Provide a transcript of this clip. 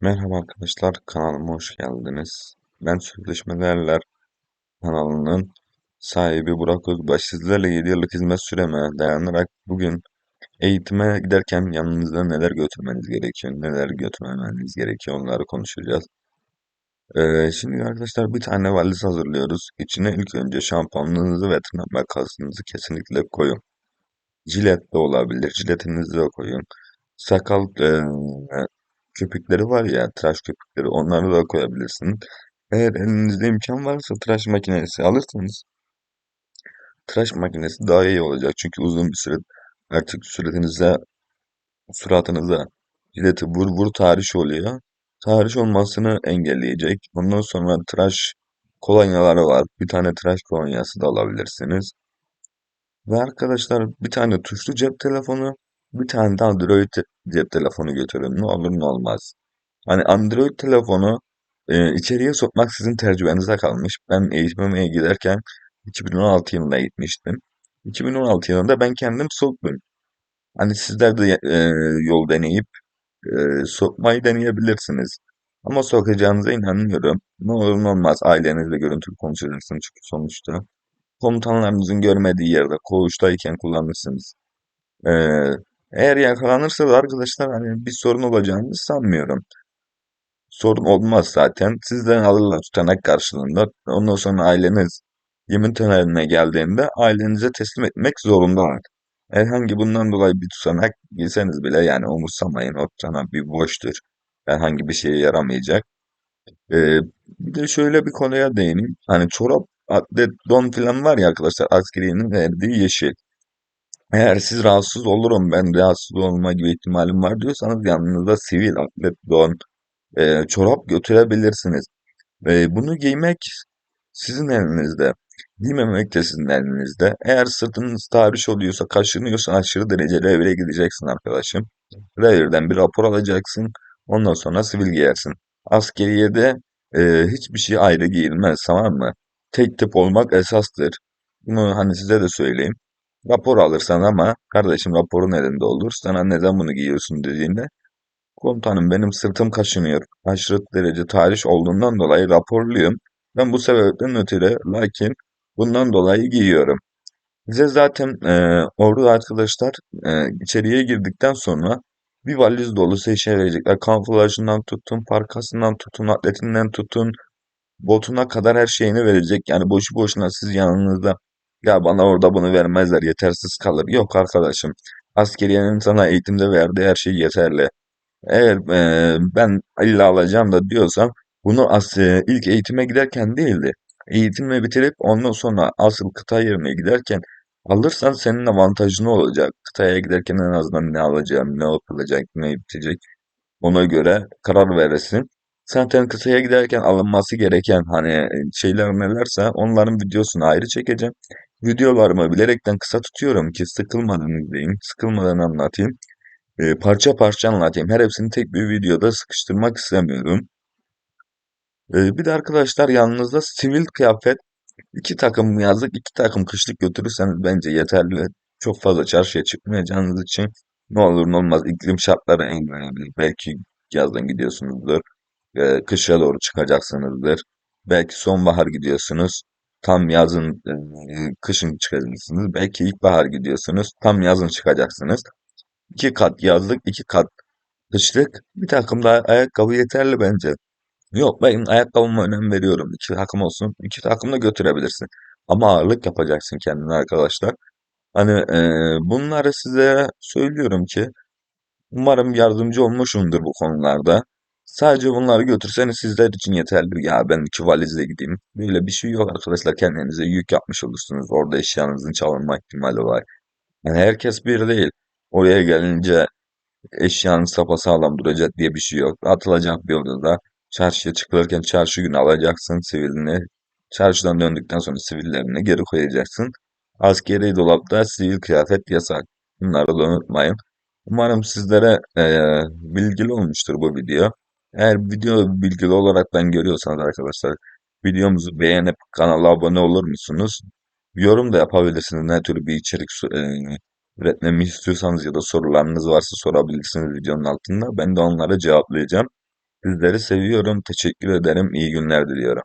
Merhaba arkadaşlar, kanalıma hoş geldiniz. Ben Sözleşmelerler kanalının sahibi Burak Özbaş. Sizlerle 7 yıllık hizmet süreme dayanarak bugün eğitime giderken yanınızda neler götürmeniz gerekiyor, neler götürmemeniz gerekiyor onları konuşacağız. Ee, şimdi arkadaşlar bir tane valiz hazırlıyoruz. İçine ilk önce şampuanınızı ve tırnak makasınızı kesinlikle koyun. Jilet de olabilir, jiletinizi de koyun. Sakal e, köpükleri var ya, tıraş köpükleri onları da koyabilirsiniz. Eğer elinizde imkan varsa tıraş makinesi alırsanız tıraş makinesi daha iyi olacak. Çünkü uzun bir süre artık suratınıza suratınıza jileti vur vur tahriş oluyor. Tahriş olmasını engelleyecek. Ondan sonra tıraş kolonyaları var. Bir tane tıraş kolonyası da alabilirsiniz. Ve arkadaşlar bir tane tuşlu cep telefonu, bir tane de Android cep telefonu götürün. Ne olur ne olmaz. Hani Android telefonu e, içeriye sokmak sizin tercihinize kalmış. Ben eğitimime giderken 2016 yılında gitmiştim. 2016 yılında ben kendim soktum. Hani sizler de e, yol deneyip e, sokmayı deneyebilirsiniz. Ama sokacağınıza inanıyorum. Ne olur ne olmaz ailenizle görüntülü konuşacaksınız çünkü sonuçta. Komutanlarınızın görmediği yerde koğuştayken kullanırsınız. E, eğer yakalanırsa da arkadaşlar hani bir sorun olacağını sanmıyorum. Sorun olmaz zaten. Sizden alırlar tutanak karşılığında. Ondan sonra aileniz yemin törenine geldiğinde ailenize teslim etmek zorundalar. Herhangi bundan dolayı bir tutanak bilseniz bile yani umursamayın. O tutanak bir boştur. Herhangi bir şeye yaramayacak. Ee, bir de şöyle bir konuya değineyim. Hani çorap, atlet, don falan var ya arkadaşlar askeriyenin verdiği yeşil. Eğer siz rahatsız olurum ben rahatsız olma gibi ihtimalim var diyorsanız yanınızda sivil atlet, don, e, çorap götürebilirsiniz. E, bunu giymek sizin elinizde. Giymemek de sizin elinizde. Eğer sırtınız tahriş oluyorsa, kaşınıyorsa aşırı derecede evre gideceksin arkadaşım. Revirden bir rapor alacaksın. Ondan sonra sivil giyersin. Askeriyede e, hiçbir şey ayrı giyilmez tamam mı? Tek tip olmak esastır. Bunu hani size de söyleyeyim. Rapor alırsan ama kardeşim raporun elinde olur. Sana neden bunu giyiyorsun dediğinde Komutanım benim sırtım kaşınıyor. Aşırı derece tahriş olduğundan dolayı raporluyum. Ben bu sebepten ötürü lakin bundan dolayı giyiyorum. Bize zaten e, ordu arkadaşlar e, içeriye girdikten sonra bir valiz dolusu eşya verecekler. Kamuflajından tutun, parkasından tutun, atletinden tutun, botuna kadar her şeyini verecek. Yani boşu boşuna siz yanınızda ya bana orada bunu vermezler yetersiz kalır. Yok arkadaşım. Askeriyenin sana eğitimde verdiği her şey yeterli. Eğer eee, ben illa alacağım da diyorsam bunu as eee, ilk eğitime giderken değildi. Eğitimi bitirip ondan sonra asıl kıta yerine giderken alırsan senin avantajın olacak. Kıtaya giderken en azından ne alacağım, ne yapılacak, ne bitecek ona göre karar veresin. Zaten kıtaya giderken alınması gereken hani şeyler nelerse onların videosunu ayrı çekeceğim. Videolarımı bilerekten kısa tutuyorum ki sıkılmadan izleyin, sıkılmadan anlatayım. E, parça parça anlatayım. Her hepsini tek bir videoda sıkıştırmak istemiyorum. E, bir de arkadaşlar yanınızda sivil kıyafet iki takım yazlık iki takım kışlık götürürseniz bence yeterli. Çok fazla çarşıya çıkmayacağınız için ne olur ne olmaz iklim şartları engelleyebilir. Belki yazdan gidiyorsunuzdur. E, kışa doğru çıkacaksınızdır. Belki sonbahar gidiyorsunuz. Tam yazın, e, kışın çıkacaksınız. Belki ilkbahar gidiyorsunuz. Tam yazın çıkacaksınız. İki kat yazlık, iki kat kışlık. Bir takım da ayakkabı yeterli bence. Yok ben ayakkabıma önem veriyorum. İki takım olsun. İki takım da götürebilirsin. Ama ağırlık yapacaksın kendine arkadaşlar. Hani e, bunları size söylüyorum ki umarım yardımcı olmuşumdur bu konularda. Sadece bunları götürseniz sizler için yeterli. Ya ben iki valizle gideyim. Böyle bir şey yok arkadaşlar. Kendinize yük yapmış olursunuz. Orada eşyanızın çalınma ihtimali var. Yani herkes bir değil. Oraya gelince eşyanın sapasağlam duracak diye bir şey yok. Atılacak bir odada. Çarşıya çıkılırken çarşı günü alacaksın sivilini. Çarşıdan döndükten sonra sivillerini geri koyacaksın. Askeri dolapta sivil kıyafet yasak. Bunları da unutmayın. Umarım sizlere eee, bilgili olmuştur bu video. Eğer video bilgili olarak ben görüyorsanız arkadaşlar videomuzu beğenip kanala abone olur musunuz? Yorum da yapabilirsiniz. Ne tür bir içerik eee, üretmemi istiyorsanız ya da sorularınız varsa sorabilirsiniz videonun altında. Ben de onlara cevaplayacağım. Sizleri seviyorum. Teşekkür ederim. İyi günler diliyorum.